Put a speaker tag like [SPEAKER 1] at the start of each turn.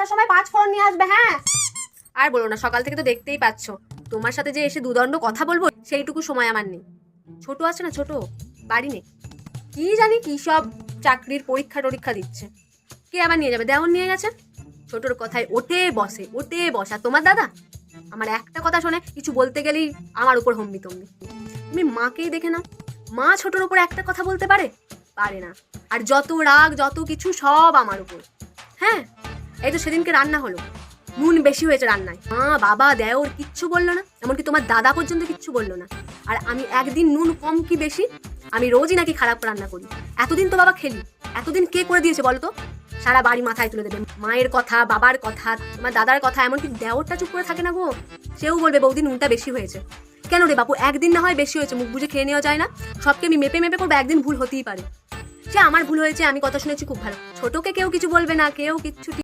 [SPEAKER 1] আসার সময় পাঁচ ফোড়ন নিয়ে আসবে হ্যাঁ?
[SPEAKER 2] আর বলো না, সকাল থেকে তো দেখতেই পাচ্ছ। তোমার সাথে যে এসে দুদণ্ড কথা বলব, সেইটুকু সময় আমার নেই। ছোট আছে না ছোট? বাড়ি নেই। কি জানি কি সব চাকরির পরীক্ষা টরীক্ষা দিচ্ছে। কে আবার নিয়ে যাবে? দেওয়ান নিয়ে গেছে? ছোটর কথায় ওঠে, বসে, ওঠে, বসা। তোমার দাদা? আমার একটা কথা শোনে, কিছু বলতে গেলেই আমার উপর হম্বি তম্বি। তুমি মাকেই দেখে নাও। মা ছোটর উপর একটা কথা বলতে পারে? পারে না। আর যত রাগ, যত কিছু সব আমার উপর। হ্যাঁ? এই তো সেদিনকে রান্না হলো। নুন বেশি হয়েছে রান্নায়। মা, বাবা দেওর কিচ্ছু বলল না, এমনকি তোমার দাদা পর্যন্ত কিচ্ছু বলল না। আর আমি একদিন নুন কম কি বেশি, আমি রোজই নাকি খারাপ রান্না করি। এতদিন তো বাবা খেলি, এতদিন কে করে দিয়েছে বলতো সারা বাড়ি মাথায় তুলে দেবে, মায়ের কথা, বাবার কথা, তোমার দাদার কথা, এমনকি দেওরটা চুপ করে থাকে না গো? সেও বলবে, বৌদি, নুনটা বেশি হয়েছে। কেন রে বাপু, একদিন না হয় বেশি হয়েছে, মুখ বুঝে খেয়ে নেওয়া যায় না? সবকে আমি মেপে মেপে করব, একদিন ভুল হতেই পারে। সে আমার ভুল হয়েছে, আমি কথা শুনেছি খুব ভালো। ছোটকে কেউ কিছু বলবে না, কেউ কিচ্ছু